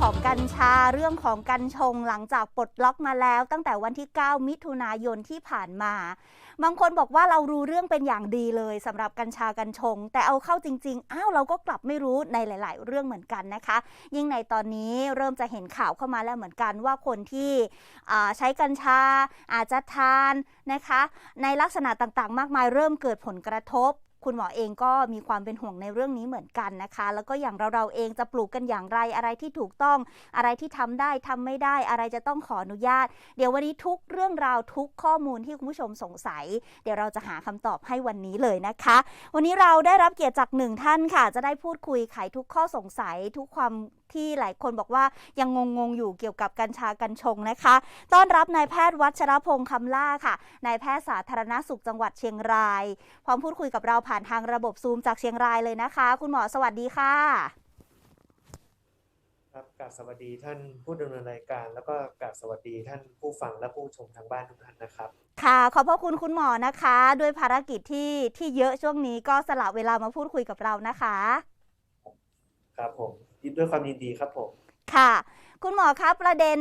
ของกัญชาเรื่องของกัญชงหลังจากปลดล็อกมาแล้ว ตั้งแต่วันที่ 9 มิถุนายนที่ผ่านมา บางคนบอกว่าเรารู้เรื่องเป็นอย่างดีเลยสำหรับกัญชากัญชง แต่เอาเข้าจริงๆอ้าวเราก็กลับไม่รู้ในหลาย ๆ เรื่องเหมือนกันนะคะ ยิ่งในตอนนี้เริ่มจะเห็นข่าวเข้ามาแล้วเหมือนกันว่าคนที่ใช้กัญชาอาจจะทานนะคะ ในลักษณะต่างๆ มากมายเริ่มเกิดผลกระทบ คุณหมอเองก็มีความเป็นห่วงในเรื่องนี้เหมือนกันนะคะ แล้วก็อย่างเราเราเองจะปลูกกันอย่างไรอะไรที่ถูกต้องอะไรที่ทำได้ทำไม่ได้อะไรจะต้องขออนุญาต เดี๋ยววันนี้ทุกเรื่องราวทุกข้อมูลที่คุณผู้ชมสงสัย เดี๋ยวเราจะหาคำตอบให้วันนี้เลยนะคะ วันนี้เราได้รับเกียรติจากหนึ่งท่านค่ะ จะได้พูดคุยไขทุกข้อสงสัยทุกความ ที่หลายคนบอกว่ายังงงๆอยู่เกี่ยวกับกัญชากัญชงนะคะ ต้อนรับนายแพทย์วัชรพงษ์คำล่าค่ะนายแพทย์สาธารณสุขจังหวัดเชียงราย พร้อมพูดคุยกับเราผ่านทางระบบซูมจากเชียงรายเลยนะคะ คุณหมอสวัสดีค่ะ ครับกราบสวัสดีท่านผู้ดำเนินรายการ แล้วก็กราบสวัสดีท่านผู้ฟังและผู้ชมทางบ้านทุกท่านนะครับค่ะขอบพระคุณคุณหมอนะคะ ด้วยภารกิจที่ที่เยอะช่วงนี้ก็สละเวลามาพูดคุยกับเรานะคะ ครับผม ยินด้วยความยินดีครับผม ค่ะ คุณหมอคะประเด็น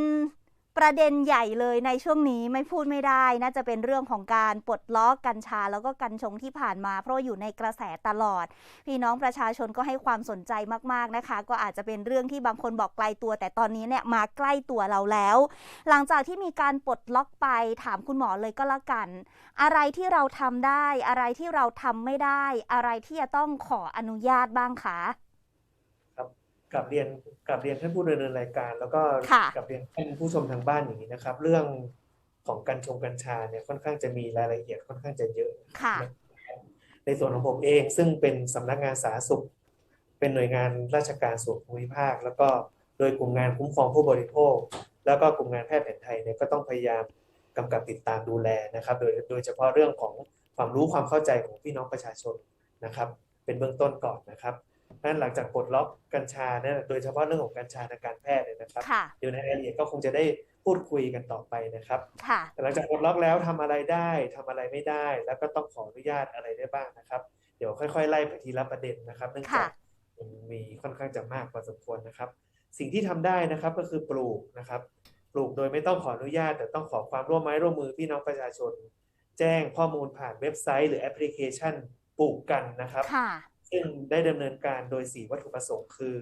ประเด็นใหญ่เลยในช่วงนี้ไม่พูดไม่ได้น่าจะเป็นเรื่องของการปลดล็อกกัญชาแล้วก็กัญชงที่ผ่านมา เพราะอยู่ในกระแสตลอด พี่น้องประชาชนก็ให้ความสนใจมากๆนะคะ ก็อาจจะเป็นเรื่องที่บางคนบอกไกลตัว แต่ตอนนี้เนี่ยมาใกล้ตัวเราแล้ว หลังจากที่มีการปลดล็อกไปถามคุณหมอเลยก็แล้วกัน อะไรที่เราทำได้ อะไรที่เราทำไม่ได้ อะไรที่จะต้องขออนุญาตบ้างคะ กลับเรียนกลับเรียนท่านผู้ดำเนินรายการ แล้วก็ค่ะกลับเรียนท่านผู้ชมทางบ้านอย่างนี้นะครับ เรื่องของกัญชงกัญชาเนี่ยค่อนข้างจะมีรายละเอียดค่อนข้างจะเยอะค่ะในส่วนของผมเองซึ่งเป็นสำนักงานสาธารณสุข เป็นหน่วยงานราชการส่วนภูมิภาค แล้วก็โดยกลุ่มงานคุ้มครองผู้บริโภค แล้วก็กลุ่มงานแพทย์แผนไทยเนี่ยก็ต้องพยายามกำกับติดตามดูแลนะครับ โดยโดยเฉพาะเรื่องของความรู้ความเข้าใจของพี่น้องประชาชนนะครับ เป็นเบื้องต้นก่อนนะครับ นั้นหลังจากปลดล็อกกัญชาเนี่ยโดยเฉพาะเรื่องของกัญชาทางการแพทย์เนี่ยนะครับค่ะเดี๋ยวในรายละเอียดก็คงจะได้พูดคุยกันต่อไปนะครับค่ะหลังจากปลดล็อกแล้วทำอะไรได้ทำอะไรไม่ได้ แล้วก็ต้องขออนุญาตอะไรได้บ้างนะครับ เดี๋ยวค่อยๆไล่ไปทีละประเด็นนะครับเนื่องจากค่ะมันมีค่อนข้างจะมากพอสมควรนะครับ สิ่งที่ทำได้นะครับก็คือปลูกนะครับ ปลูกโดยไม่ต้องขออนุญาต แต่ต้องขอความร่วมไม้ร่วมมือพี่น้องประชาชน แจ้งข้อมูลผ่านเว็บไซต์ หรือแอปพลิเคชันปลูกกันนะครับค่ะ ซึ่งได้ดำเนินการโดย4วัตถุประสงค์คือ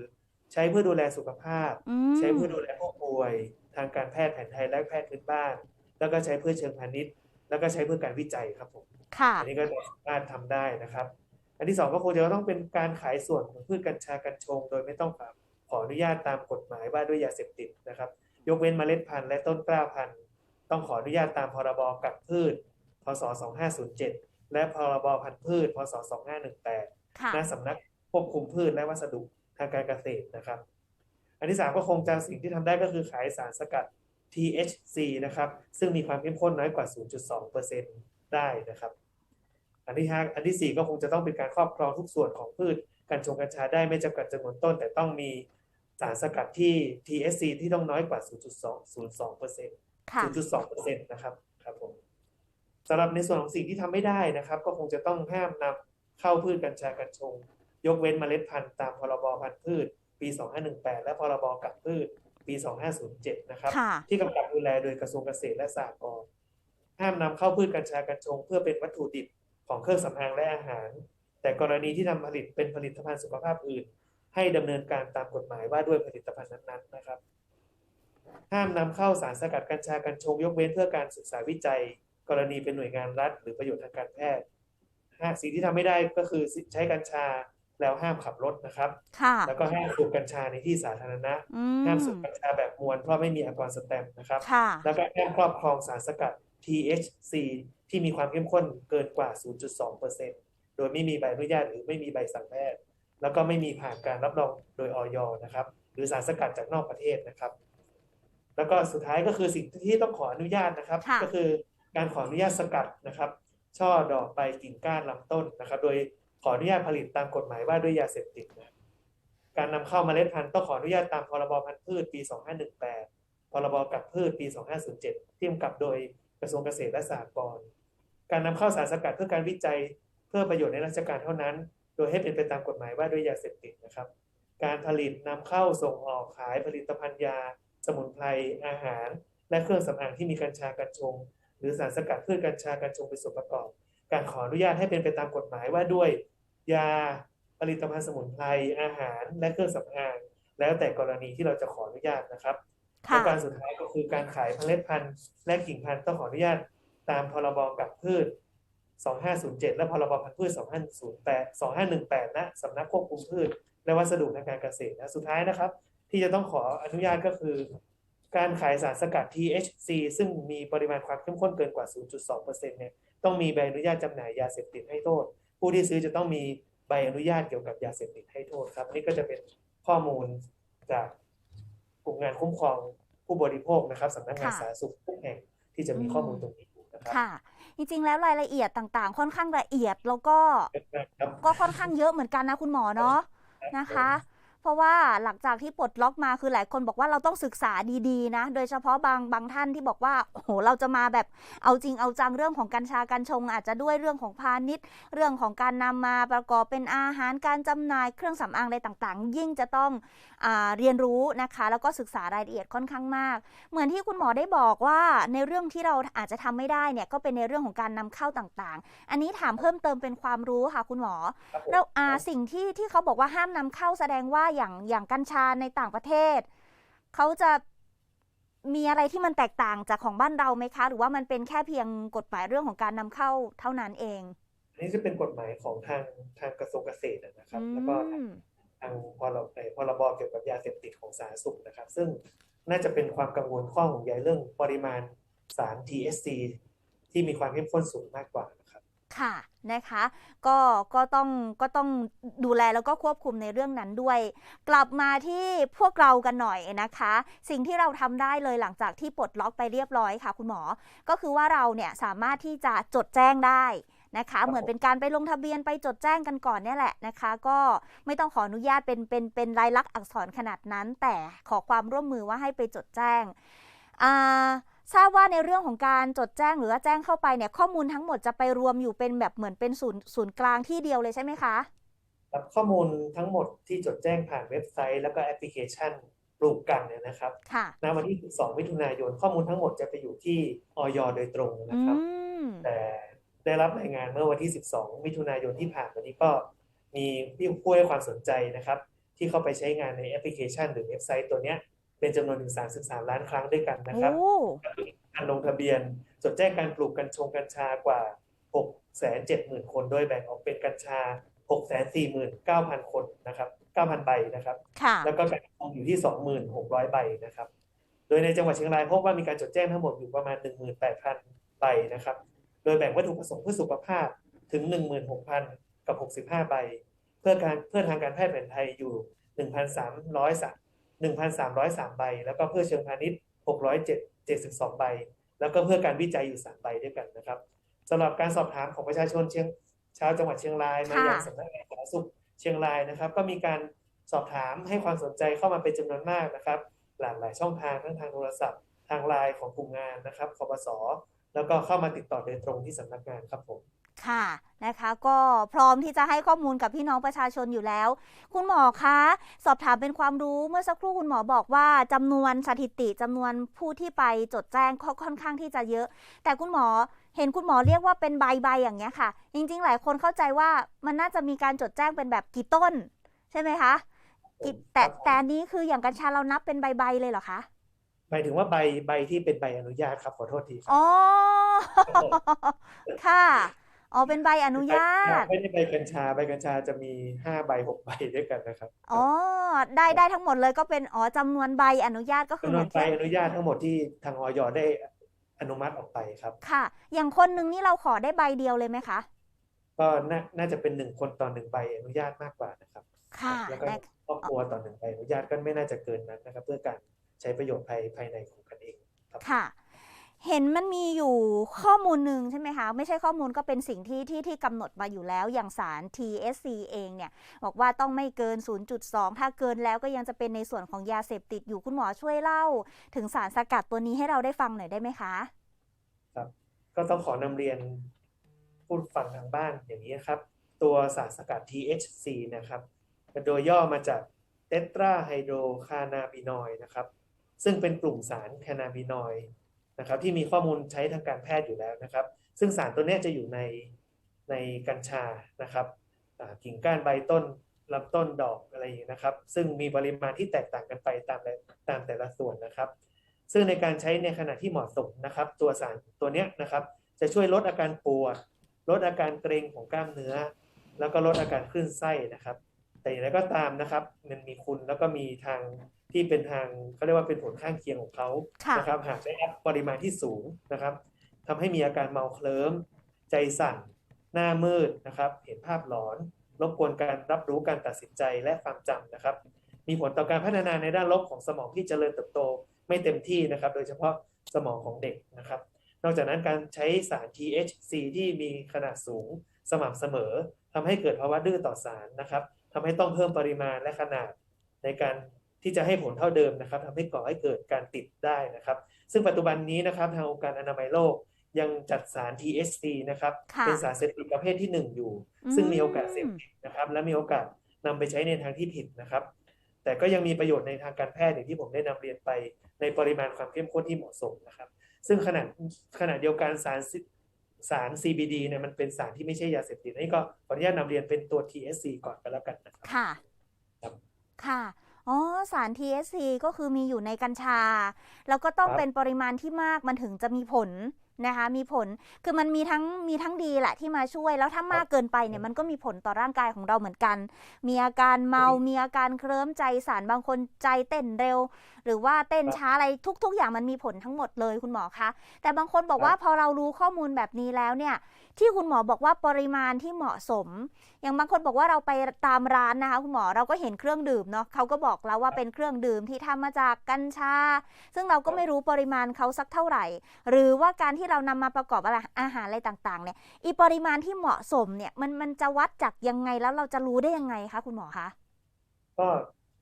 ใช้เพื่อดูแลสุขภาพอืมใช้เพื่อดูแลผู้ป่วย ทางการแพทย์แผนไทยและแพทย์พื้นบ้าน แล้วก็ใช้เพื่อเชิงพาณิชย์ แล้วก็ใช้เพื่อการวิจัยครับผมค่ะอันนี้ก็สามารถทำได้นะครับ อันที่สองก็คงจะต้องเป็นการขายส่วนของพืชกัญชากัญชง โดยไม่ต้องขออนุญาตตามกฎหมายว่าด้วยยาเสพติดนะครับ ยกเว้นเมล็ดพันธุ์และต้นกล้าพันธุ์ต้องขออนุญาตตามพรบกักพืช พศ 2507 และพรบพันธุ์พืช พศ 2518ค่ะ ณสำนักควบคุมพืชและวัสดุทางการเกษตรนะครับ อันที่สามก็คงจะสิ่งที่ทำได้ก็คือขายสารสกัด THC นะครับ ซึ่งมีความเข้มข้นน้อยกว่า 0.2%ได้นะครับ อันที่ห้าอันที่สี่ก็คงจะต้องเป็นการครอบครองทุกส่วนของพืชกัญชงกัญชาได้ไม่จำกัดจำนวนต้น แต่ต้องมีสารสกัดที่ THC ที่ต้องน้อยกว่า 0.202%ค่ะ0.2%นะครับ ครับผมสำหรับในส่วนของสิ่งที่ทำไม่ได้นะครับ ก็คงจะต้องห้ามนำ เข้าพืชกัญชากัญชง ยกเว้นเมล็ดพันธุ์ตามพรบพันธุ์พืช ปี 2518 และพรบกับพืช ปี 2507 นะครับค่ะที่กำกับดูแลโดยกระทรวงเกษตรและสหกรณ์ห้ามนำเข้าพืชกัญชากัญชง เพื่อเป็นวัตถุดิบของเครื่องสำอางและอาหาร แต่กรณีที่นำผลิตเป็นผลิตภัณฑ์สุขภาพอื่น ให้ดำเนินการตามกฎหมายว่าด้วยผลิตภัณฑ์นั้นๆนะครับ ห้ามนำเข้าสารสกัดกัญชากัญชง ยกเว้นเพื่อการศึกษาวิจัย กรณีเป็นหน่วยงานรัฐ หรือประโยชน์ทางการแพทย์หาก สิ่งที่ทำไม่ได้ก็คือใช้กัญชาแล้วห้ามขับรถนะครับค่ะแล้วก็ห้ามสูบกัญชาในที่สาธารณะอืห้ามมสูบกัญชาแบบมวลเพราะไม่มีแอลกอฮอล์สแตมป์นะครับค่ะแล้วก็ห้ามครอบครองสารสกัด THC ที่มีความเข้มข้นเกินกว่า 0.2%โดยไม่มีใบอนุญาตหรือไม่มีใบสั่งแพทย์ แล้วก็ไม่มีผ่านการรับรองโดยออยนะครับ หรือสารสกัดจากนอกประเทศนะครับ แล้วก็สุดท้ายก็คือสิ่งที่ต้องขออนุญาตนะครับค่ะก็คือการขออนุญาตสกัดนะครับ ช่อดอกใบกิ่งก้านลำต้นนะครับ โดยขออนุญาตผลิตตามกฎหมายว่าด้วยยาเสพติดนะการนำเข้าเมล็ดพันธุ์ต้องขออนุญาตตามพรบพันธุ์พืชปี 2518 พรบกับพืชปี 2507 ที่กำกับโดยกระทรวงเกษตรและสหกรณ์ การนำเข้าสารสกัดเพื่อการวิจัยเพื่อประโยชน์ในราชการเท่านั้น โดยให้เป็นไปตามกฎหมายว่าด้วยยาเสพติดนะครับ การผลิตนำเข้าส่งออกขายผลิตภัณฑ์ยา สมุนไพรอาหาร และเครื่องสำอางที่มีกัญชากัญชง รือสารสกัดพืชกัญชากัญชงเป็นส่วนประกอบ การขออนุญาตให้เป็นไปตามกฎหมายว่าด้วย ยาผลิตภัณฑ์สมุนไพรอาหารและเครื่องสำอาง แล้วแต่กรณีที่เราจะขออนุญาตนะครับค่ะและการสุดท้ายก็คือการขายเมล็ดพันธุ์และกิ่งพันธุ์ต้องขออนุญาตตามพรบกับพืช 2507 และพรบพันธุ์พืช 2508 2518นะสำนักควบคุมพืช และวัสดุทางการเกษตรนะสุดท้ายนะครับ ที่จะต้องขออนุญาตก็คือ การขายสารสกัด THC ซึ่งมีปริมาณความเข้มข้นเกินกว่า 0.2%เนี่ยต้องมีใบอนุญาตจำหน่ายยาเสพติดให้โทษ ผู้ที่ซื้อจะต้องมีใบอนุญาตเกี่ยวกับยาเสพติดให้โทษครับนี่ก็จะเป็นข้อมูลจากกลุ่มงานคุ้มครองผู้บริโภคนะครับสำนักงานสาธารณสุขทุกแห่งที่จะมีข้อมูลตรงนี้อยู่นะครับค่ะ จริงๆแล้วรายละเอียดต่างๆ ค่อนข้างละเอียดแล้วก็ก็ค่อนข้างเยอะเหมือนกันนะคุณหมอเนาะนะคะ เพราะว่าหลังจากที่ปลดล็อกมาคือหลายคนบอกว่าเราต้องศึกษาดีๆนะ โดยเฉพาะบางบางท่านที่บอกว่าโอ้โหเราจะมาแบบเอาจริงเอาจังเรื่องของกัญชากัญชง อาจจะด้วยเรื่องของพาณิชย์ เรื่องของการนำมาประกอบเป็นอาหารการจำหน่ายเครื่องสำอางอะไรต่างๆ ยิ่งจะต้องอเรียนรู้นะคะ แล้วก็ศึกษารายละเอียดค่อนข้างมาก เหมือนที่คุณหมอได้บอกว่าในเรื่องที่เราอาจจะทำไม่ได้เนี่ยก็เป็นในเรื่องของการนำเข้าต่างๆ อันนี้ถามเพิ่มเติมเป็นความรู้ค่ะคุณหมอแล้วสิ่งที่ที่เขาบอกว่าห้ามนำเข้าแสดงว่าอย่างอย่างกัญชาในต่างประเทศเขาจะมีอะไรที่มันแตกต่างจากของบ้านเราไหมคะ หรือว่ามันเป็นแค่เพียงกฎหมายเรื่องของการนำเข้าเท่านั้นเองอันนี้จะเป็นกฎหมายของทางทางกระทรวงเกษตรนะครับ แล้วก็อืมทางพรบเอ่อพรบเกี่ยวกับยาเสพติดของสาธารณสุขนะครับ ซึ่งน่าจะเป็นความกังวลข้อห่วงใยเรื่องปริมาณสาร THC ที่มีความเข้มข้นสูงมากกว่านะ ครับค่ะนะคะก็ก็ต้องก็ต้องดูแลแล้วก็ควบคุมในเรื่องนั้นด้วย กลับมาที่พวกเรากันหน่อยนะคะ สิ่งที่เราทำได้เลยหลังจากที่ปลดล็อกไปเรียบร้อยค่ะ คุณหมอ ก็คือว่าเราเนี่ยสามารถที่จะจดแจ้งได้นะคะครับเหมือนเป็นการไปลงทะเบียนไปจดแจ้งกันก่อนเนี่ยแหละนะคะ ก็ไม่ต้องขออนุญาตเป็นเป็นเป็นลายลักษณ์อักษรขนาดนั้น แต่ขอความร่วมมือว่าให้ไปจดแจ้งอ่า ทราบว่าในเรื่องของการจดแจ้งหรือว่าแจ้งเข้าไปเนี่ยข้อมูลทั้งหมดจะไปรวมอยู่เป็นแบบเหมือนเป็นศูนย์ศูนย์กลางที่เดียวเลยใช่ไหมคะครับข้อมูลทั้งหมดที่จดแจ้งผ่านเว็บไซต์ แล้วก็แอปพลิเคชันปลูกกันเนี่ยนะครับค่ะณวันที่ 12 มิถุนายน ข้อมูลทั้งหมดจะไปอยู่ที่ออยโดยตรงอืนะครับมแต่ได้รับรายงานเมื่อวันที่ 12 มิถุนายนที่ผ่านมานี้ก็มีผู้ให้ความสนใจนะครับ ที่เข้าไปใช้งานในแอปพลิเคชัน หรือเว็บไซต์ตัวเนี้ย เป็นจำนวนถึง 33 ล้านครั้งด้วยกันนะครับโอ้การลงทะเบียนจดแจ้งการปลูกกัญชงกัญชากว่า 670,000 คน โดยแบ่งออกเป็นกัญชา 649,000 คนนะครับ 9,000 ใบนะครับค่ะแล้วก็การปลูกอยู่ที่ 2,600 ใบนะครับ โดยในจังหวัดเชียงรายพบว่ามีการจดแจ้งทั้งหมดอยู่ประมาณ 18,000 ใบนะครับ โดยแบ่งวัตถุประสงค์เพื่อสุขภาพถึง 16,000 กับ 65 ใบ เพื่อการเพื่อทางการแพทย์แผนไทยอยู่ 1,303 1,303 ใบ แล้วก็เพื่อเชิงพาณิชย์ 672 ใบ แล้วก็เพื่อการวิจัยอยู่ 3 ใบด้วยกันนะครับสำหรับการสอบถามของประชาชนเชียงชาวจังหวัดเชียงรายมาค่ะยังสำนักงานสาธารณสุขเชียงรายนะครับ ก็มีการสอบถามให้ความสนใจเข้ามาเป็นจำนวนมากนะครับ หลากหลายช่องทางทั้งทางโทรศัพท์ ทางไลน์ของกลุ่มงานนะครับคปสแล้วก็เข้ามาติดต่อโดยตรงที่สำนักงานครับผม ค่ะนะคะก็พร้อมที่จะให้ข้อมูลกับพี่น้องประชาชนอยู่แล้ว คุณหมอคะ สอบถามเป็นความรู้เมื่อสักครู่คุณหมอบอกว่าจำนวนสถิติจำนวนผู้ที่ไปจดแจ้งก็ค่อนข้างที่จะเยอะ แต่คุณหมอเห็นคุณหมอเรียกว่าเป็นใบใบอย่างเงี้ยค่ะ จริง ๆ หลายคนเข้าใจว่ามันน่าจะมีการจดแจ้งเป็นแบบกี่ต้น ใช่ไหมคะกี่แต่ครับผมแต่อันนี้คืออย่างกัญชาเรานับเป็นใบใบๆเลยเหรอคะหมายถึงว่าใบใบที่เป็นใบอนุญาตครับขอโทษทีครับอ๋อค่ะ อ๋อเป็นใบอนุญาต ไม่ได้ใบกัญชาใบกัญชาจะมีห้าใบหกใบด้วยกันนะครับอ๋อได้ได้ทั้งหมดเลยก็เป็นอ๋อจำนวนใบอนุญาตก็คือจำนเหวมืนอนใบที่อนุญาตทั้งหมดที่ทางออยได้อนุมัติออกไปครับ ค่ะ อย่างคนหนึ่งนี่เราขอได้ใบเดียวเลยไหมคะก็น่าน่าจะเป็นหนึ่งคนต่อหนึ่งใบอนุญาตมากกว่านะครับ ค่ะแล้วก็นะครอบครัวต่อหนึ่งใบอนุญาตก็ไม่น่าจะเกินนั้นนะครับ เพื่อการใช้ประโยชน์ภายภายในของกันเองครับค่ะ เห็นมันมีอยู่ข้อมูลหนึ่งใช่ไหมคะ ไม่ใช่ข้อมูลก็เป็นสิ่งที่ที่ที่กำหนดมาอยู่แล้วอย่างสาร TSC เองเนี่ย บอกว่าต้องไม่เกิน 0.2 ถ้าเกินแล้วก็ยังจะเป็นในส่วนของยาเสพติดอยู่คุณหมอช่วยเล่า ถึงสารสกัดตัวนี้ให้เราได้ฟังหน่อยได้ไหมคะครับก็ต้องขอนำเรียนผู้ฟังทางบ้านอย่างนี้ครับ ตัวสารสกัด THC นะครับโดยย่อมาจากเทตราไฮโดรคานาบินอยด์นะครับ ซึ่งเป็นกลุ่มสารแคนาบินอยด์ นะครับที่มีข้อมูลใช้ทางการแพทย์อยู่แล้วนะครับ ซึ่งสารตัวนี้จะอยู่ในในกัญชานะครับกิ่งก้านใบต้นลำต้นดอกอะไรอย่างนี้นะครับ ซึ่งมีปริมาณที่แตกต่างกันไปตามแต่ตามแต่ละส่วนนะครับ ซึ่งในการใช้ในขณะที่เหมาะสมนะครับ ตัวสารตัวเนี้ยนะครับ จะช่วยลดอาการปวดลดอาการเกร็งของกล้ามเนื้อ แล้วก็ลดอาการคลื่นไส้นะครับ แต่อย่างไรก็ตามนะครับ มันมีคุณแล้วก็มีทาง ที่เป็นทางเขาเรียกว่าเป็นผลข้างเคียงของเขาค่ะนะครับหากได้รับปริมาณที่สูงนะครับทำให้มีอาการเมาเคลิ้มใจสั่น หน้ามืดนะครับ เห็นภาพหลอนรบกวนการรับรู้การตัดสินใจและความจำนะครับ มีผลต่อการพัฒนาในด้านลบของสมองที่เจริญเติบโตไม่เต็มที่นะครับ โดยเฉพาะสมองของเด็กนะครับ นอกจากนั้นการใช้สาร THC ที่มีขนาดสูงสม่ำเสมอทำให้เกิดภาวะดื้อต่อสารนะครับทำให้ต้องเพิ่มปริมาณและขนาดในการ ที่จะให้ผลเท่าเดิมนะครับทำให้ก่อให้เกิดการติดได้นะครับ ซึ่งปัจจุบันนี้นะครับทางองค์การอนามัยโลกยังจัดสาร THC นะครับค่ะเป็นสารเสพติดประเภทที่หนึ่งอยู่ ซึ่งมีโอกาสเสพติดนะครับ และมีโอกาสนำไปใช้ในทางที่ผิดนะครับ แต่ก็ยังมีประโยชน์ในทางการแพทย์อย่างที่ผมได้นำเรียนไป ในปริมาณความเข้มข้นที่เหมาะสมนะครับ ซึ่งขนาดขนาดเดียวกันสารซิสาร CBD เนี่ยมันเป็นสารที่ไม่ใช่ยาเสพติดอันนี้ก็ขออนุญาตนำเรียนเป็นตัว THC ก่อนก็แล้วกันนะครับค่ะครับค่ะ อ๋อ สาร THC ก็คือมีอยู่ในกัญชา แล้วก็ต้องครับเป็นปริมาณที่มากมันถึงจะมีผล นะคะมีผลคือมันมีทั้งมีทั้งดีแหละที่มาช่วย แล้วถ้ามากเกินไปเนี่ยมันก็มีผลต่อร่างกายของเราเหมือนกัน มีอาการเมามีอาการเคลิ้มใจสั่นบางคนใจเต้นเร็ว หรือว่าเต้นช้าอะไรทุก ๆ อย่างมันมีผลทั้งหมดเลยคุณหมอคะแต่บางคนบอกว่าพอเรารู้ข้อมูลแบบนี้แล้วเนี่ยที่คุณหมอบอกว่าปริมาณที่เหมาะสม อย่างบางคนบอกว่าเราไปตามร้านนะคะคุณหมอเราก็เห็นเครื่องดื่มเนาะเขาก็บอกแล้วว่าเป็นเครื่องดื่มที่ทำมาจากกัญชา ซึ่งเราก็ไม่รู้ปริมาณเขาสักเท่าไหร่ หรือว่าการที่เรานำมาประกอบอะไรอาหารอะไรต่างๆเนี่ยอีปริมาณที่เหมาะสมเนี่ยมันมันจะวัดจากยังไงแล้วเราจะรู้ได้ยังไงคะคุณหมอคะก็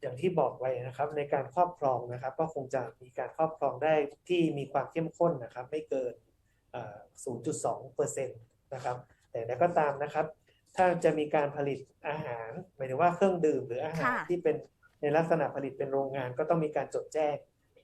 อย่างที่บอกไว้นะครับ ในการครอบครองนะครับ ก็คงจะมีการครอบครองได้ที่มีความเข้มข้นนะครับ ไม่เกินเอ่อ0.2เปอร์เซ็นต์นะครับแต่แล้วก็ตามนะครับ ถ้าจะมีการผลิตอาหารหมายถึงว่าเครื่องดื่มหรืออาหารค่ะที่เป็นในลักษณะผลิตเป็นโรงงานก็ต้องมีการจดแจ้ง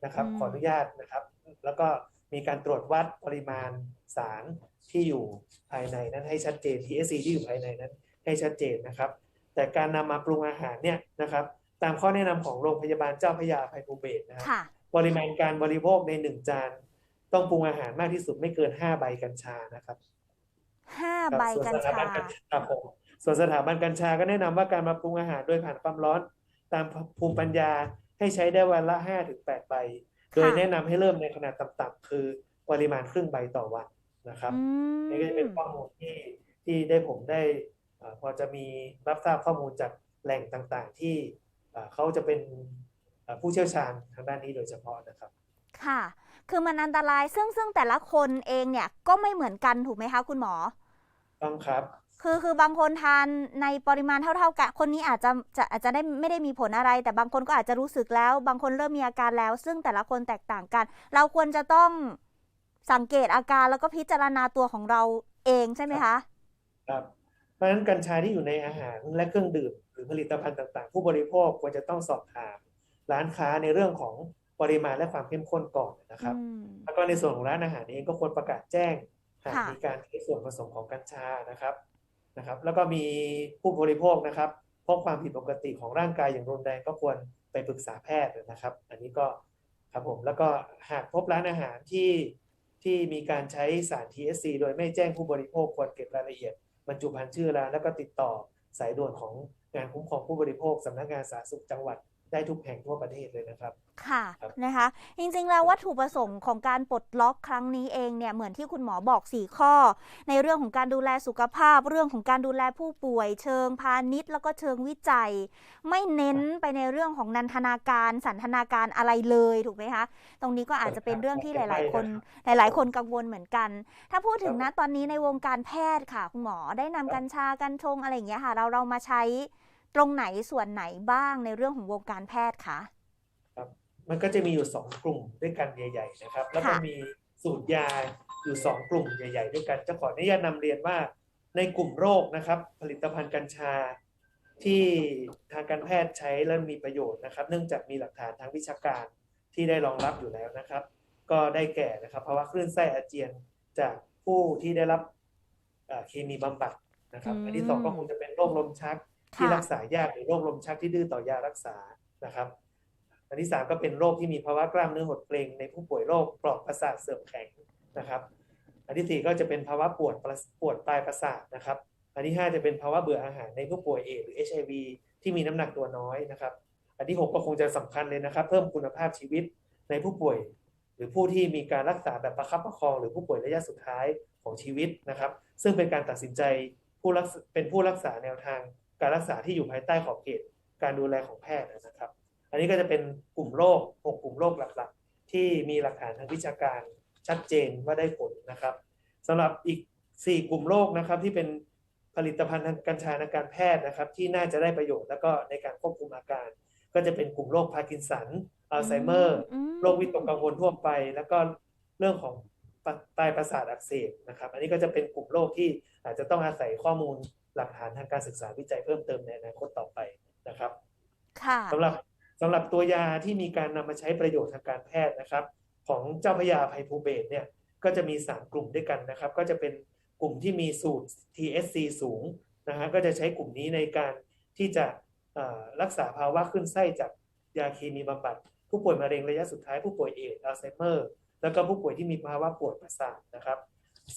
นะครับอืมขออนุญาตนะครับ แล้วก็ มีการตรวจวัดปริมาณสารที่อยู่ภายในนั้นให้ชัดเจน THC ที่อยู่ภายในนั้นให้ชัดเจนนะครับ แต่การนำมาปรุงอาหารเนี่ยนะครับ ตามข้อแนะนำของโรงพยาบาลเจ้าพระยาอภัยภูเบศรนะครับค่ะปริมาณการบริโภคในหนึ่งจาน ต้องปรุงอาหารมากที่สุดไม่เกิน5ใบกัญชานะครับห้าครับใบส่วนกัญสถาชาบันกัญชาครับผมส่วนสถาบันกัญชาก็แนะนำว่าการมาปรุงอาหารโดยผ่านความร้อน ตามภูมิปัญญาให้ใช้ได้วันละ5ถึง8ใบ โดยค่ะแนะนำให้เริ่มในขนาดต่ำๆคือปริมาณครึ่งใบต่อวันนะครับอืนี่ก็จะเป็นมข้อมูลที่ที่ได้ผมได้เอ่อพอจะมีรับทราบข้อมูลจากแหล่งต่างๆ ที่เอ่อเขาจะเป็นเอ่อผู้เชี่ยวชาญทางด้านนี้โดยเฉพาะนะครับ ค่ะ คือมันอันตรายซึ่งซึ่งแต่ละคนเองเนี่ยก็ไม่เหมือนกันถูกไหมคะคุณหมอ ต้องครับ คือคือบางคนทานในปริมาณเท่า ๆกัน คนนี้อาจจะจะอาจจะได้ไม่ได้มีผลอะไร แต่บางคนก็อาจจะรู้สึกแล้ว บางคนเริ่มมีอาการแล้ว ซึ่งแต่ละคนแตกต่างกัน เราควรจะต้องสังเกตอาการแล้วก็พิจารณาตัวของเราเองใช่ไหมคะ ครับ เพราะฉะนั้นกัญชาที่อยู่ในอาหารและเครื่องดื่ม หรือผลิตภัณฑ์ต่างๆ ผู้บริโภคควรจะต้องสอบถาม ร้านค้าในเรื่องของปริมาณและความเข้มข้นก่อนนะครับอืมแล้วก็ในส่วนของร้านอาหารเองก็ควรประกาศแจ้งหากค่ะมีการใช้ส่วนผสมของกัญชานะครับ นะครับ แล้วก็มีผู้บริโภคนะครับพบความผิดปกติของร่างกายอย่างรุนแรงก็ควรไปปรึกษาแพทย์นะครับ อันนี้ก็ครับผมแล้วก็หากพบร้านอาหารที่ที่มีการใช้สาร TSC โดยไม่แจ้งผู้บริโภคควรเก็บรายละเอียดบรรจุภัณฑ์ชื่อร้านแล้วก็ติดต่อสายด่วนของงานคุ้มครองผู้บริโภคสำนักงานสาธารณสุขจังหวัด ได้ทุกแห่งทั่วประเทศเลยนะครับ ค่ะครับนะคะ จริงๆแล้ววัตถุประสงค์ของการปลดล็อกครั้งนี้เองเนี่ยเหมือนที่คุณหมอบอก 4 ข้อ ในเรื่องของการดูแลสุขภาพ เรื่องของการดูแลผู้ป่วย เชิงพาณิชย์ แล้วก็เชิงวิจัย ไม่เน้นไปในเรื่องของนันทนาการสันทนาการอะไรเลยถูกไหมคะตรงนี้ก็อาจจะเป็นเรื่องที่หลาย ๆ คนหลาย ๆ คนกังวลเหมือนกัน ถ้าพูดถึงนะตอนนี้ในวงการแพทย์ค่ะคุณหมอได้นำกัญชากัญชงอะไรอย่างเงี้ยค่ะ เราเรามาใช้ ตรงไหนส่วนไหนบ้างในเรื่องของวงการแพทย์คะมันก็จะมีอยู่สองกลุ่มด้วยกันใหญ่ ๆ นะครับ แล้วก็ค่ะมีสูตรยาอยู่สองกลุ่มใหญ่ ๆ ด้วยกันจะขออนุญาตนำเรียนว่าในกลุ่มโรคนะครับ ผลิตภัณฑ์กัญชาที่ทางการแพทย์ใช้และมีประโยชน์นะครับ เนื่องจากมีหลักฐานทางวิชาการที่ได้รองรับอยู่แล้วนะครับ ก็ได้แก่นะครับภาวะคลื่นไส้อาเจียนจากผู้ที่ได้รับเอ่อเคมีบำบัดนะครับอืมอันที่สองก็คงจะเป็นโรคลมชัก ที่รักษายากหรือโรคลมชักที่ดื้อต่อยารักษานะครับ อันที่สามก็เป็นโรคที่มีภาวะกล้ามเนื้อหดเกร็งในผู้ป่วยโรคปลอกประสาทเสื่อมแข็งนะครับ อันที่สี่ก็จะเป็นภาวะปวดปวดปลายประสาทนะครับ อันที่ห้าจะเป็นภาวะเบื่ออาหารในผู้ป่วยเอดหรือ HIV ที่มีน้ำหนักตัวน้อยนะครับ อันที่หกก็คงจะสำคัญเลยนะครับ เพิ่มคุณภาพชีวิตในผู้ป่วย หรือผู้ที่มีการรักษาแบบประคับประคอง หรือผู้ป่วยระยะสุดท้ายของชีวิตนะครับ ซึ่งเป็นการตัดสินใจผู้รักเป็นผู้รักษาแนวทาง การรักษาที่อยู่ภายใต้ขอบเขตการดูแลของแพทย์นะครับ อันนี้ก็จะเป็นกลุ่มโรคหกกลุ่มโรคหลักๆ ที่มีหลักฐานทางวิชาการชัดเจนว่าได้ผลนะครับสำหรับอีก 4 กลุ่มโรคนะครับที่เป็นผลิตภัณฑ์ทางกัญชาทางการแพทย์นะครับ ที่น่าจะได้ประโยชน์แล้วก็ในการควบคุมอาการ ก็จะเป็นกลุ่มโรคพาร์กินสันอัลไซเมอร์อืมโรควิตกกังวลทั่วไป แล้วก็เรื่องของปะปลายประสาทอักเสบนะครับ อันนี้ก็จะเป็นกลุ่มโรคที่อาจจะต้องอาศัยข้อมูล หลักฐานทางการศึกษาวิจัยเพิ่มเติมในอนาคตต่อไปนะครับค่ะสำหรับสำหรับตัวยาที่มีการนำมาใช้ประโยชน์ทางการแพทย์นะครับ ของเจ้าพระยาอภัยภูเบศรเนี่ยก็จะมี 3 กลุ่มด้วยกันนะครับ ก็จะเป็นกลุ่มที่มีสูตร TSC สูงนะฮะก็จะใช้กลุ่มนี้ในการที่จะเอ่อรักษาภาวะขึ้นไส้จากยาเคมีบำบัด ผู้ป่วยมะเร็งระยะสุดท้ายผู้ป่วยเอดส์อัลไซเมอร์ แล้วก็ผู้ป่วยที่มีภาวะปวดประสาทนะครับ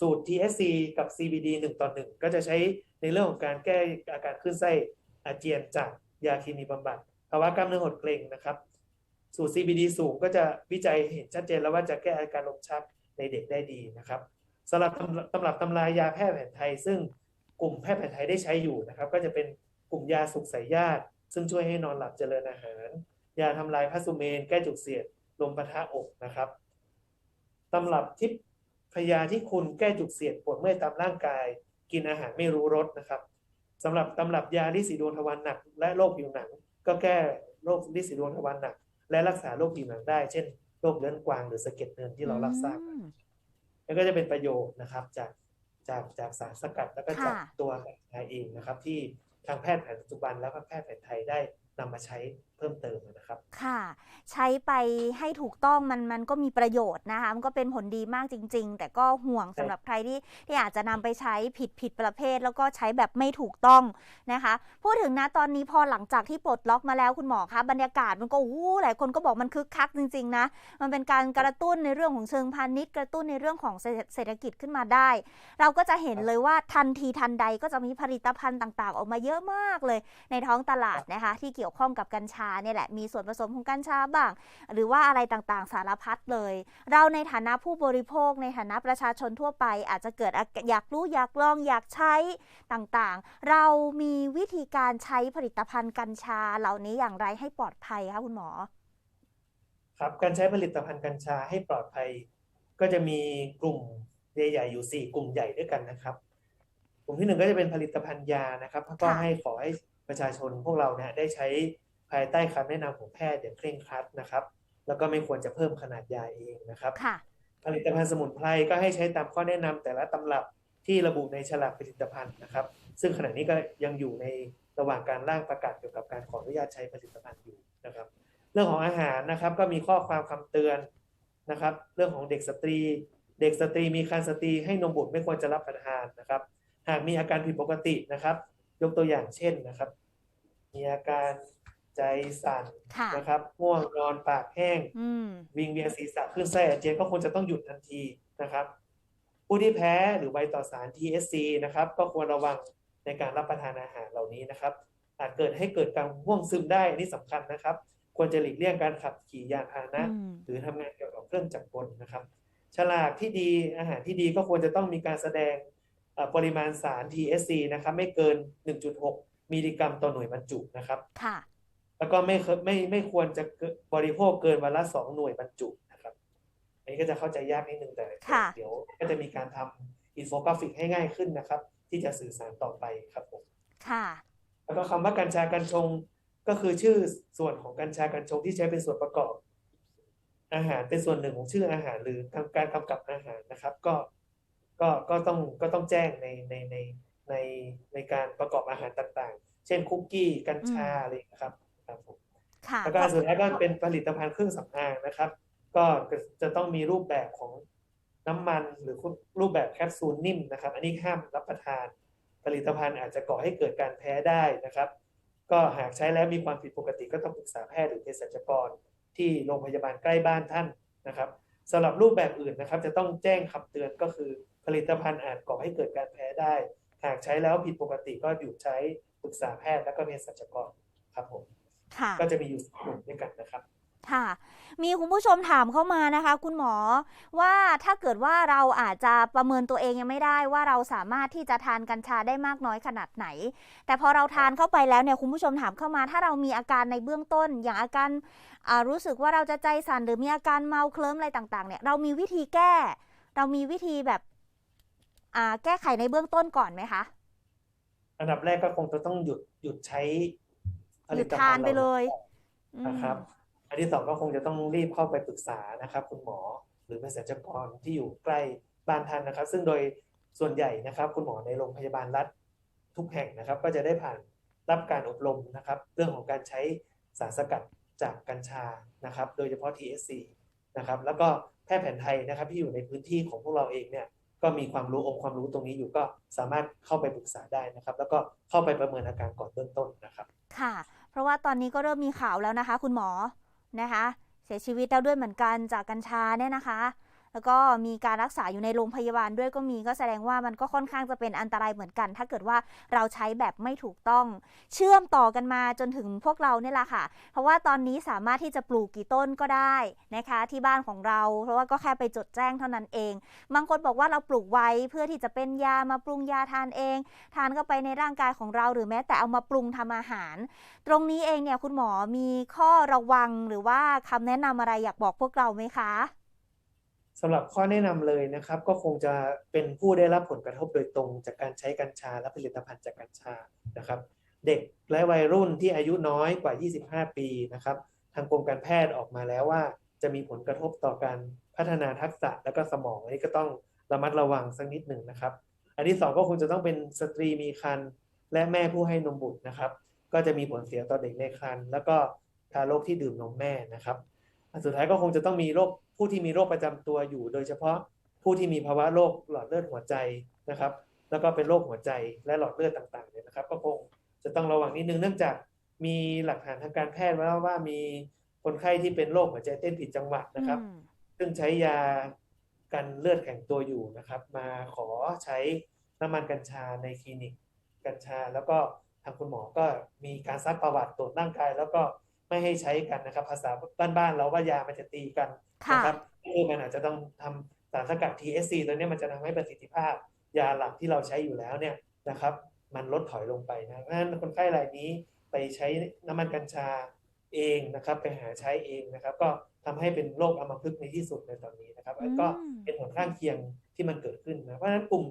สูตร TSC กับ CBD 1ต่อ1ก็จะใช้ในเรื่องของการแก้อาการขึ้นไส้อาเจียนจากยาเคมีบำบัดภาวะกล้ามเนื้อหดเกร็งนะครับ สูตร CBD สูงก็จะวิจัยเห็นชัดเจนแล้วว่าจะแก้อาการลมชักในเด็กได้ดีนะครับสำหรับตำตำรับตำรายาแพทย์แผนไทย ซึ่งกลุ่มแพทย์แผนไทยได้ใช้อยู่นะครับ ก็จะเป็นกลุ่มยาสุกใสยญาติ ซึ่งช่วยให้นอนหลับเจริญอาหาร ยาทำลายพาสซูเมน แก้จุกเสียดลมปะทะอกนะครับตำรับทิพ พยาที่คุณแก้จุกเสียดปวดเมื่อยตามร่างกาย กินอาหารไม่รู้รสนะครับสำหรับตำรับยาลิสีดวงทวารหนัก และโรคผิวหนัง ก็แก้โรคลิสีดวงทวารหนัก และรักษาโรคผิวหนังได้ เช่นโรคเลื้อนกวางหรือสะเก็ดเงินที่เรารับทราบกันอืมแล้วก็จะเป็นประโยชน์นะครับจากจากจากสารสกัดแล้วก็จากค่ะตัวกัญชาเองนะครับ ที่ทางแพทย์แผนปัจจุบัน และแพทย์แผนไทยได้นำมาใช้เพิ่มเติมนะครับ ค่ะ ใช้ไปให้ถูกต้องมันมันก็มีประโยชน์นะคะ มันก็เป็นผลดีมากจริง ๆ แต่ก็ห่วงสำหรับใครที่ที่อาจจะนำไปใช้ผิดผิดประเภท แล้วก็ใช้แบบไม่ถูกต้องนะคะ พูดถึงนะตอนนี้พอหลังจากที่ปลดล็อกมาแล้วคุณหมอคะบรรยากาศมันก็อู้หลายคนก็บอกมันคึกคักจริง ๆ นะ มันเป็นการกระตุ้นในเรื่องของเชิงพาณิชย์กระตุ้นในเรื่องของเศรษฐเศรษฐกิจขึ้นมาได้ เราก็จะเห็นเลยว่าทันทีทันใดก็จะมีผลิตภัณฑ์ต่าง ๆ ออกมาเยอะมากเลยในท้องตลาดนะคะ ที่เกี่ยวข้องกับกัญชาเนี่ยแหละมีส่วนผสมของกัญชาบ้าง หรือว่าอะไรต่างๆ สารพัดเลย เราในฐานะผู้บริโภคในฐานะประชาชนทั่วไป อาจจะเกิดอยากรู้อยากลองอยากใช้ต่างๆ เรามีวิธีการใช้ผลิตภัณฑ์กัญชาเหล่านี้อย่างไรให้ปลอดภัยคะคุณหมอ ครับการใช้ผลิตภัณฑ์กัญชาให้ปลอดภัย ก็จะมีกลุ่มใหญ่ๆอยู่สี่กลุ่มใหญ่ด้วยกันนะครับกลุ่มที่หนึ่งก็จะเป็นผลิตภัณฑ์ยานะครับก็ให้ขอให้ประชาชนพวกเราเนี่ยได้ใช้ ภายใต้คำแนะนำของแพทย์อย่างเคร่งครัดนะครับ แล้วก็ไม่ควรจะเพิ่มขนาดยาเองนะครับค่ะผลิตภัณฑ์สมุนไพรก็ให้ใช้ตามข้อแนะนำแต่ละตำรับที่ระบุในฉลากผลิตภัณฑ์นะครับ ซึ่งขณะนี้ก็ยังอยู่ในระหว่างการร่างประกาศเกี่ยวกับการขออนุญาตใช้ผลิตภัณฑ์อยู่นะครับ เรื่องของอาหารนะครับก็มีข้อความคำเตือนนะครับ เรื่องของเด็กสตรี เด็กสตรีมีครรภ์สตรีให้นมบุตรไม่ควรจะรับประทานนะครับ หากมีอาการผิดปกตินะครับ ยกตัวอย่างเช่นนะครับ มีอาการ ใจสั่นค่ะนะครับง่วงนอนปากแห้งอืมวิงเวียนศีรษะคลื่นไส้อาเจียนก็ควรจะต้องหยุดทันทีนะครับ ผู้ที่แพ้หรือไวต่อสาร TSC นะครับ ก็ควรระวังในการรับประทานอาหารเหล่านี้นะครับ อาจเกิดให้เกิดการง่วงซึมได้อันนี้สำคัญนะครับ ควรจะหลีกเลี่ยงการขับขี่ยานพาหนะอืมหรือทำงานเกี่ยวกับเครื่องจักรกลนะครับ ฉลากที่ดีอาหารที่ดีก็ควรจะต้องมีการแสดงเอ่อปริมาณสาร TSC นะครับ ไม่เกิน 1.6 มิลลิกรัมต่อหน่วยบรรจุนะครับ ค่ะ แล้วก็ไม่เคยไม่ไม่ควรจะเกินบริโภคเกินวันละสองหน่วยบรรจุนะครับอันนี้ก็จะเข้าใจยากนิดนึงแต่ค่ะเดี๋ยวก็จะมีการทำอินโฟกราฟิกให้ง่ายขึ้นนะครับ ที่จะสื่อสารต่อไปครับผมค่ะแล้วก็คำว่ากัญชากัญชงก็คือชื่อส่วนของกัญชากัญชงที่ใช้เป็นส่วนประกอบ อาหารเป็นส่วนหนึ่งของชื่ออาหารหรือทำการกำกับอาหารนะครับ ก็ก็ก็ต้องก็ต้องแจ้งในในในในในการประกอบอาหารต่างๆ เช่นคุกกี้กัญชาอะไรอย่างเงี้ยครับครับผมค่ะ แล้วก็อันสุดท้ายก็เป็นผลิตภัณฑ์เครื่องสำอางนะครับ ก็จะต้องมีรูปแบบของน้ำมันหรือรูปแบบแคปซูลนิ่มนะครับ อันนี้ห้ามรับประทาน ผลิตภัณฑ์อาจจะก่อให้เกิดการแพ้ได้นะครับ ก็หากใช้แล้วมีความผิดปกติก็ต้องปรึกษาแพทย์หรือเภสัชกร ที่โรงพยาบาลใกล้บ้านท่านนะครับสำหรับรูปแบบอื่นนะครับ จะต้องแจ้งคำเตือนก็คือ ผลิตภัณฑ์อาจก่อให้เกิดการแพ้ได้ หากใช้แล้วผิดปกติก็หยุดใช้ปรึกษาแพทย์และก็เภสัชกรครับผม ก็จะมีอยู่สองกลุ่มด้วยกันนะครับค่ะ มีคุณผู้ชมถามเข้ามานะคะ คุณหมอว่าถ้าเกิดว่าเราอาจจะประเมินตัวเองยังไม่ได้ว่าเราสามารถที่จะทานกัญชาได้มากน้อยขนาดไหน แต่พอเราทานเข้าไปแล้วเนี่ยคุณผู้ชมถามเข้ามา ถ้าเรามีอาการในเบื้องต้น อย่างอาการอ่ารู้สึกว่าเราจะใจสั่นหรือมีอาการเมาเคลิ้มอะไรต่างๆ เนี่ยเรามีวิธีแก้ เรามีวิธีแบบอ่าแก้ไขในเบื้องต้นก่อนไหมคะ อันดับแรกก็คงจะต้องหยุดหยุดใช้ ผหลิยุดตทาภันณฑ์ไปเหล่าเลยนี้อืมนะครับ อันที่สองก็คงจะต้องรีบเข้าไปปรึกษานะครับ คุณหมอหรือเภสัชกรที่อยู่ใกล้บ้านท่านนะครับ ซึ่งโดยส่วนใหญ่นะครับ คุณหมอในโรงพยาบาลรัฐทุกแห่งนะครับ ก็จะได้ผ่านรับการอบรมนะครับ เรื่องของการใช้สารสกัดจากกัญชานะครับ โดยเฉพาะ THC นะครับ แล้วก็แพทย์แผนไทยนะครับ ที่อยู่ในพื้นที่ของพวกเราเองเนี่ย ก็มีความรู้องค์ความรู้ตรงนี้อยู่ก็สามารถเข้าไปปรึกษาได้นะครับ แล้วก็เข้าไปประเมินอาการก่อนเบื้องต้นนะครับ ค่ะ เพราะว่าตอนนี้ก็เริ่มมีข่าวแล้วนะคะ คุณหมอนะคะ เสียชีวิตแล้วด้วยเหมือนกันจากกัญชาเนี่ยนะคะ แล้วก็มีการรักษาอยู่ในโรงพยาบาลด้วยก็มีก็แสดงว่ามันก็ค่อนข้างจะเป็นอันตรายเหมือนกัน ถ้าเกิดว่าเราใช้แบบไม่ถูกต้อง เชื่อมต่อกันมาจนถึงพวกเราเนี่ยแหละค่ะ เพราะว่าตอนนี้สามารถที่จะปลูกกี่ต้นก็ได้นะคะ ที่บ้านของเรา เพราะว่าก็แค่ไปจดแจ้งเท่านั้นเอง บางคนบอกว่าเราปลูกไว้เพื่อที่จะเป็นยามาปรุงยาทานเอง ทานเข้าไปในร่างกายของเราหรือแม้แต่เอามาปรุงทำอาหาร ตรงนี้เองเนี่ยคุณหมอมีข้อระวังหรือว่าคำแนะนำอะไรอยากบอกพวกเราไหมคะ สำหรับข้อแนะนำเลยนะครับ ก็คงจะเป็นผู้ได้รับผลกระทบโดยตรง จากการใช้กัญชาและผลิตภัณฑ์จากกัญชานะครับ เด็กและวัยรุ่นที่อายุน้อยกว่า 25 ปีนะครับ ทางกรมการแพทย์ออกมาแล้วว่า จะมีผลกระทบต่อการพัฒนาทักษะและก็สมองอันนี้ก็ต้องระมัดระวังสักนิดหนึ่งนะครับ อันที่สองก็คงจะต้องเป็นสตรีมีครรภ์และแม่ผู้ให้นมบุตรนะครับ ก็จะมีผลเสียต่อเด็กในครรภ์แล้วก็ทารกที่ดื่มนมแม่นะครับอันสุดท้ายก็คงจะต้องมีโรค ผู้ที่มีโรคประจำตัวอยู่ โดยเฉพาะผู้ที่มีภาวะโรคหลอดเลือดหัวใจนะครับ แล้วก็เป็นโรคหัวใจและหลอดเลือดต่างๆเนี่ยนะครับ ก็คงจะต้องระวังนิดนึงเนื่องจากมีหลักฐานทางการแพทย์แล้วว่ามีคนไข้ที่เป็นโรคหัวใจเต้นผิดจังหวะนะครับอืมซึ่งใช้ยากันเลือดแข็งตัวอยู่นะครับ มาขอใช้น้ำมันกัญชาในคลินิกกัญชา แล้วก็ทางคุณหมอก็มีการซักประวัติตรวจร่างกาย แล้วก็ ไม่ให้ใช้กันนะครับ ภาษาบ้านๆเราว่ายามันจะตีกันค่ะนะครับคือมันอาจจะต้องทำสารสกัด THC ตัวเนี้ยมันจะทำให้ประสิทธิภาพ ยาหลักที่เราใช้อยู่แล้วเนี่ยนะครับ มันลดถอยลงไปนะเพราะฉะนั้นคนไข้รายนี้ไปใช้น้ำมันกัญชาเองนะครับ ไปหาใช้เองนะครับ ก็ทำให้เป็นโรคอัมพฤกษ์ในที่สุดในตอนนี้นะครับอืมก็เป็นผลข้างเคียงที่มันเกิดขึ้นนะเพราะฉะนั้นกลุ่ม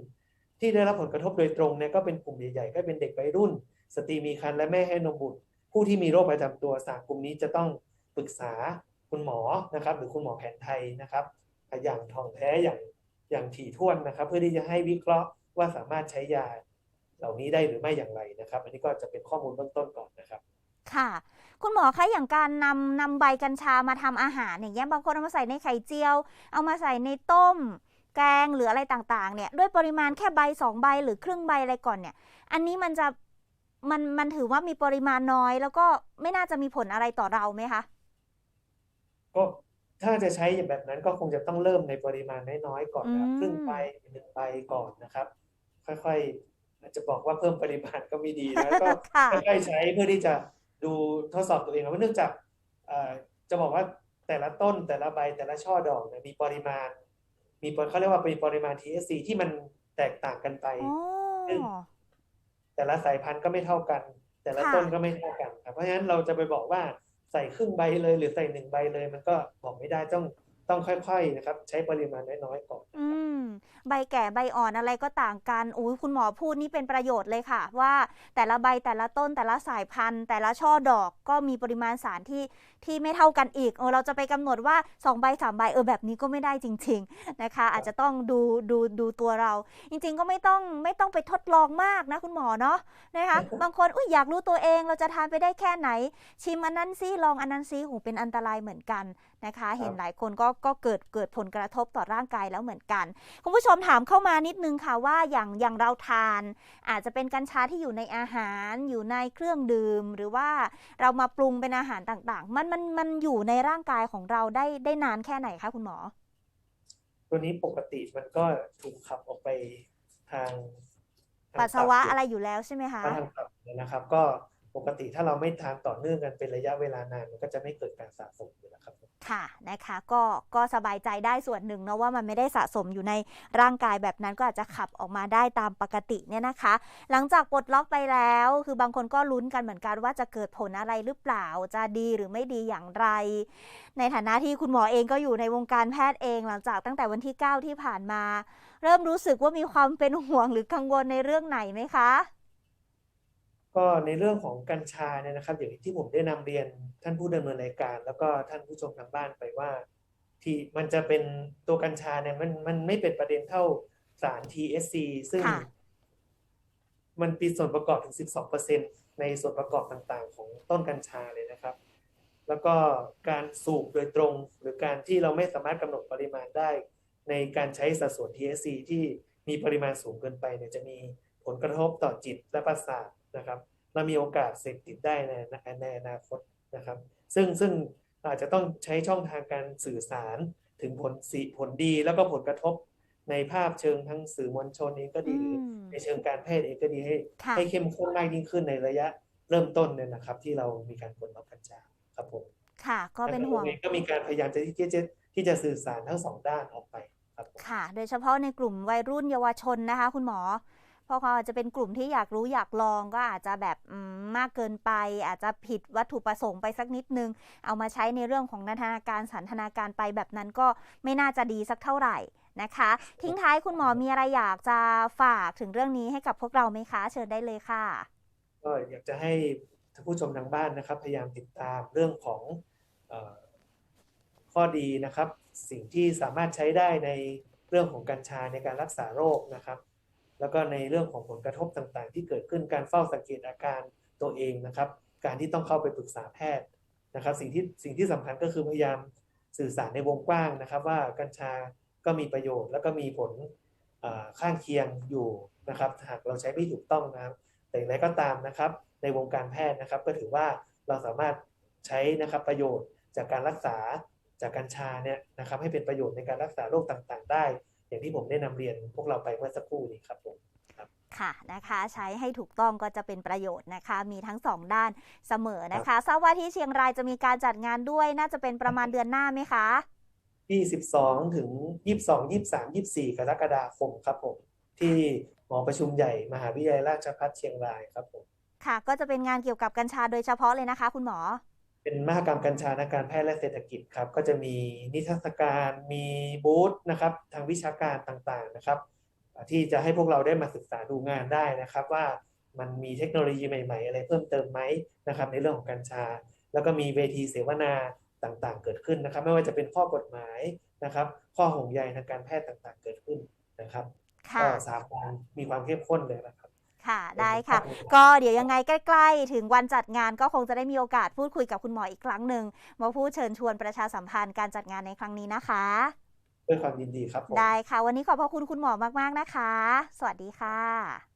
ที่ได้รับผลกระทบโดยตรงเนี่ยก็เป็นกลุ่มใหญ่ๆก็เป็นเด็กวัยรุ่น สตรีมีครรภ์และแม่ให้นมบุตร ผู้ที่มีโรคประจำตัวสามกลุ่มนี้จะต้องปรึกษาคุณหมอนะครับ หรือคุณหมอแผนไทยนะครับ อย่างถ่องแท้อย่างอย่างถี่ถ้วนนะครับ เพื่อที่จะให้วิเคราะห์ว่าสามารถใช้ยาเหล่านี้ได้หรือไม่อย่างไรนะครับ อันนี้ก็จะเป็นข้อมูลเบื้องต้นก่อนนะครับค่ะ คุณหมอคะอย่างการนำนำใบกัญชามาทำอาหารอย่างเงี้ยบางคนเอามาใส่ในไข่เจียว เอามาใส่ในต้ม แกงหรืออะไรต่างๆ เนี่ยด้วยปริมาณแค่ใบสองใบหรือครึ่งใบอะไรก่อนเนี่ย อันนี้มันจะ มันมันถือว่ามีปริมาณน้อย แล้วก็ไม่น่าจะมีผลอะไรต่อเราไหมคะก็ถ้าจะใช้แบบนั้นก็คงจะต้องเริ่มในปริมาณน้อยๆก่อนนะครับอืมครึ่งใบหนึ่งใบก่อนนะครับ ค่อยๆอาจจะบอกว่าเพิ่มปริมาณก็ไม่ดีนะก็ค่ะค่อยๆใช้เพื่อที่จะดูทดสอบตัวเองนะว่าเนื่องจากเอ่อจะบอกว่าแต่ละต้นแต่ละใบแต่ละช่อดอกเนี่ยมีปริมาณ มีปริเขาเรียกว่ามีปริมาณ THC ที่มันแตกต่างกันไปอ๋อซึ่ง แต่ละสายพันธุ์ก็ไม่เท่ากัน แต่ละค่ะต้นก็ไม่เท่ากันครับเพราะฉะนั้นเราจะไปบอกว่าใส่ครึ่งใบเลยหรือใส่หนึ่งใบเลย มันก็บอกไม่ได้ต้อง ต้องค่อยๆนะครับ ใช้ปริมาณน้อยๆก่อนอืมใบแก่ใบอ่อนอะไรก็ต่างกันอุ้ยคุณหมอพูดนี่เป็นประโยชน์เลยค่ะ ว่าแต่ละใบแต่ละต้นแต่ละสายพันธุ์ แต่ละช่อดอกก็มีปริมาณสารที่ที่ไม่เท่ากันอีกเออเราจะไปกำหนดว่า2ใบ3ใบเออแบบนี้ก็ไม่ได้จริง ๆนะคะ อาจจะต้องดูดูดูตัวเรา จริง ๆ ก็ไม่ต้องไม่ต้องไปทดลองมากนะคุณหมอเนาะนะคะบางคนอุ้ยอยากรู้ตัวเองเราจะทานไปได้แค่ไหน ชิมอันนั้นซิลองอันนั้นซิหูเป็นอันตรายเหมือนกัน นะคะ เห็นหลายคนก็ก็เกิดเกิดผลกระทบต่อร่างกายแล้วเหมือนกัน คุณผู้ชมถามเข้ามานิดนึงค่ะว่าอย่างอย่างเราทาน อาจจะเป็นกัญชาที่อยู่ในอาหารอยู่ในเครื่องดื่ม หรือว่าเรามาปรุงเป็นอาหารต่างๆ มันมันมันอยู่ในร่างกายของเราได้ได้นานแค่ไหนคะคุณหมอ ตัวนี้ปกติมันก็ถูกขับออกไปทางทงปัสสาวะตับอะไรอยู่แล้วใช่ไหมคะทางตับเนี่ยนะครับ ก็ ปกติถ้าเราไม่ทานต่อเนื่องกันเป็นระยะเวลานานมันก็จะไม่เกิดการสะสมอยู่แล้วครับ ค่ะนะคะก็ก็สบายใจได้ส่วนหนึ่งเนาะว่ามันไม่ได้สะสมอยู่ในร่างกายแบบนั้นก็อาจจะขับออกมาได้ตามปกติเนี่ยนะคะ หลังจากปลดล็อกไปแล้ว คือบางคนก็ลุ้นกันเหมือนกันว่าจะเกิดผลอะไรหรือเปล่าจะดีหรือไม่ดีอย่างไร ในฐานะที่คุณหมอเองก็อยู่ในวงการแพทย์เอง หลังจากตั้งแต่วันที่ 9 ที่ผ่านมา เริ่มรู้สึกว่ามีความเป็นห่วงหรือกังวลในเรื่องไหนไหมคะ ก็ในเรื่องของกัญชาเนี่ยนะครับ อย่างที่ผมได้นำเรียนท่านผู้ดำเนินรายการ แล้วก็ท่านผู้ชมทางบ้านไปว่า ที่มันจะเป็นตัวกัญชาเนี่ยมันมันไม่เป็นประเด็นเท่าสาร THC ซึ่งค่ะมันมีส่วนประกอบถึง 12%ในส่วนประกอบต่างๆ ของต้นกัญชาเลยนะครับ แล้วก็การสูบโดยตรง หรือการที่เราไม่สามารถกำหนดปริมาณได้ ในการใช้สัดส่วน THC ที่มีปริมาณสูงเกินไปเนี่ยจะมีผลกระทบต่อจิตและประสาท นะครับ เรามีโอกาสเสพติดได้ในในอนาคตนะครับ ซึ่งซึ่งอาจจะต้องใช้ช่องทางการสื่อสารถึงผลสีผลดีแล้วก็ผลกระทบในภาพเชิงทั้งสื่อมวลชนเองก็ดีหรืออืมในเชิงการแพทย์เองก็ดีให้ค่ะให้เข้มข้นมากยิ่งขึ้นในระยะเริ่มต้นเนี่ยนะครับ ที่เรามีการปลดล็อกกัญชาครับผมค่ะ ก็เป็นห่วงทางกระทรวเองก็มีการพยายามจะที่จะที่จะสื่อสารทั้งสองด้านออกไปครับผมค่ะ โดยเฉพาะในกลุ่มวัยรุ่นเยาวชนนะคะ คุณหมอเพ ราะเขาอาจจะเป็นกลุ่มที่อยากรู้อยากลองก็อาจจะแบบมากเกินไป อาจจะผิดวัตถุประสงค์ไปสักนิดนึง เอามาใช้ในเรื่องของนันทนาการสันทนาการไปแบบนั้นก็ไม่น่าจะดีสักเท่าไหร่นะคะ ทิ้งท้ายคุณหมอมีอะไรอยากจะฝากถึงเรื่องนี้ให้กับพวกเราไหมคะ เชิญได้เลยค่ะก็อยากจะให้ท่านผู้ชมทางบ้านนะครับ พยายามติดตามเรื่องของออข้อดีนะครับ สิ่งที่สามารถใช้ได้ในเรื่องของกัญชาในการรักษาโรคนะครับ แล้วก็ในเรื่องของผลกระทบต่างๆ ที่เกิดขึ้นการเฝ้าสังเกตอาการตัวเองนะครับ การที่ต้องเข้าไปปรึกษาแพทย์นะครับ สิ่งที่สิ่งที่สำคัญก็คือพยายามสื่อสารในวงกว้างนะครับ ว่ากัญชาก็มีประโยชน์ แล้วก็มีผลข้างเคียงอยู่นะครับหากเราใช้ไม่ถูกต้องนะครับ แต่อย่างไรก็ตามนะครับ ในวงการแพทย์นะครับ ก็ถือว่าเราสามารถใช้นะครับประโยชน์จากการรักษาจากกัญชาเนี่ยนะครับให้เป็นประโยชน์ในการรักษาโรคต่างๆ ได้ อย่างที่ผมได้นำเรียนพวกเราไปเมื่อสักครู่นี้ครับผมค่ะนะคะใช้ให้ถูกต้องก็จะเป็นประโยชน์นะคะ มีทั้งสองด้านเสมอนะคะทราบว่าที่เชียงรายจะมีการจัดงานด้วยน่าจะเป็นประมาณเดือนหน้าไหมคะที่12ถึง 22 23 24 กรกฎาคมครับผม ที่หอประชุมใหญ่มหาวิทยาลัยราชภัฏเชียงรายครับผม ค่ะก็จะเป็นงานเกี่ยวกับกัญชาโดยเฉพาะเลยนะคะ คุณหมอ เป็นมหกรรมกัญชาทางการแพทย์และเศรษฐกิจครับ ก็จะมีนิทรรศการมีบูธนะครับ ทางวิชาการต่างๆนะครับ ที่จะให้พวกเราได้มาศึกษาดูงานได้นะครับ ว่ามันมีเทคโนโลยีใหม่ ๆ อะไรเพิ่มเติมไหมนะครับ ในเรื่องของกัญชา แล้วก็มีเวทีเสวนาต่างๆ เกิดขึ้นนะครับ ไม่ว่าจะเป็นข้อกฎหมายนะครับ ข้อห่วงใยทางการแพทย์ต่างๆ เกิดขึ้นนะครับค่ะก็สามวันมีความเข้มข้นเลยนะครับ ค่ะได้ค่ะ ก็เดี๋ยวยังไงใกล้ๆ ถึงวันจัดงานก็คงจะได้มีโอกาสพูดคุยกับคุณหมออีกครั้งหนึ่งมาพูดเชิญชวนประชาสัมพันธ์การจัดงานในครั้งนี้นะคะด้วยความยินดีครับผมได้ค่ะ วันนี้ขอบพระคุณคุณหมอมากๆนะคะ สวัสดีค่ะ